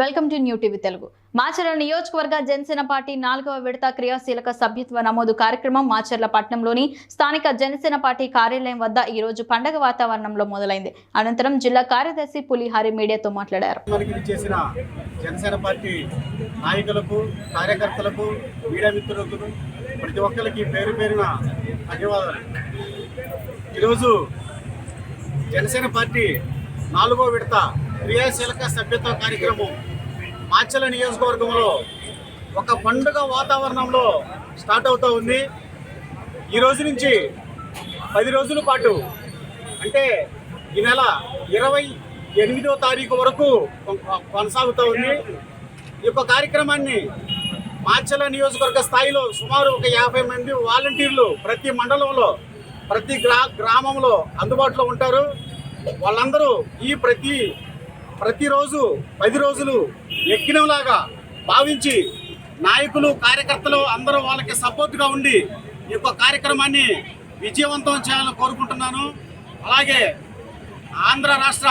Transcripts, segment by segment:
Welcome to new TV Telugu. Macherla నియోజకవర్గ Janasena party నాలుగవ విడత క్రియాశీలక సభ్యత్వ నమోదు కార్యక్రమం మాచర్ల పట్టణంలోని స్థానిక జనసేన పార్టీ కార్యాలయం వద్ద ఈ రోజు పండగ వాతావరణంలో మొదలైంది. అనంతరం జిల్లా కార్యదర్శి పులిహారి మీడియాతో మాట్లాడారు. జనసేన పార్టీ నాయకులకు కార్యకర్తలకు మీడియా మిత్రులకు ప్రతి ఒక్కరికి పేరు పేరున ధన్యవాదాలు. ఈరోజు జనసేన పార్టీ నాలుగో విడత క్రియాశీలక సభ్యత్వ కార్యక్రమం మాచల నియోజకవర్గంలో ఒక పండుగ వాతావరణంలో స్టార్ట్ అవుతూ ఉంది. ఈ రోజు నుంచి పది రోజుల పాటు అంటే ఈ నెల ఇరవై ఎనిమిదో తారీఖు వరకు కొనసాగుతూ ఉంది. ఈ యొక్క కార్యక్రమాన్ని మాచల నియోజకవర్గ స్థాయిలో సుమారు ఒక యాభై మంది వాలంటీర్లు ప్రతి మండలంలో ప్రతి గ్రా గ్రామంలో అందుబాటులో ఉంటారు. వాళ్ళందరూ ఈ ప్రతి ప్రతిరోజు పది రోజులు ఎక్కినలాగా భావించి నాయకులు కార్యకర్తలు అందరూ వాళ్ళకి సపోర్ట్గా ఉండి ఈ యొక్క కార్యక్రమాన్ని విజయవంతం చేయాలని కోరుకుంటున్నాను. అలాగే ఆంధ్ర రాష్ట్ర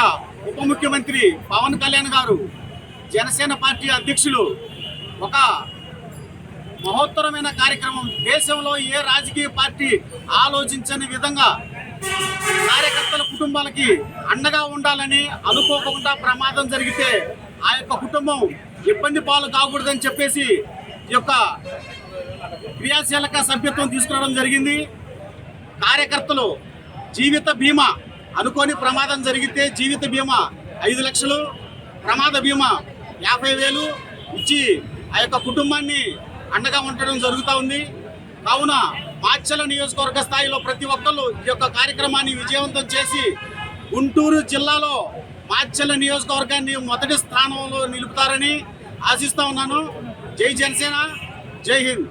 ఉప ముఖ్యమంత్రి పవన్ కళ్యాణ్ గారు జనసేన పార్టీ అధ్యక్షులు ఒక మహోత్తరమైన కార్యక్రమం దేశంలో ఏ రాజకీయ పార్టీ ఆలోచించని విధంగా కార్యకర్తల కుటుంబాలకి అండగా ఉండాలని అనుకోకుండా ప్రమాదం జరిగితే ఆ యొక్క కుటుంబం ఇబ్బంది పాలు కాకూడదని చెప్పేసి ఈ యొక్క క్రియాశీలక సభ్యత్వం తీసుకురావడం జరిగింది. కార్యకర్తలు జీవిత బీమా అనుకోని ప్రమాదం జరిగితే జీవిత బీమా ఐదు లక్షలు ప్రమాద బీమా యాభై వేలు ఇచ్చి ఆ యొక్క కుటుంబాన్ని అండగా ఉండడం జరుగుతూ ఉంది. కావున మాచల నియోజకవర్గ స్థాయిలో ప్రతి ఒక్కళ్ళు ఈ యొక్క కార్యక్రమాన్ని విజయవంతం చేసి గుంటూరు జిల్లాలో మాచల నియోజకవర్గాన్ని మొదటి స్థానంలో నిలుపుతారని ఆశిస్తా ఉన్నాను. జై జనసేన జై హింద్.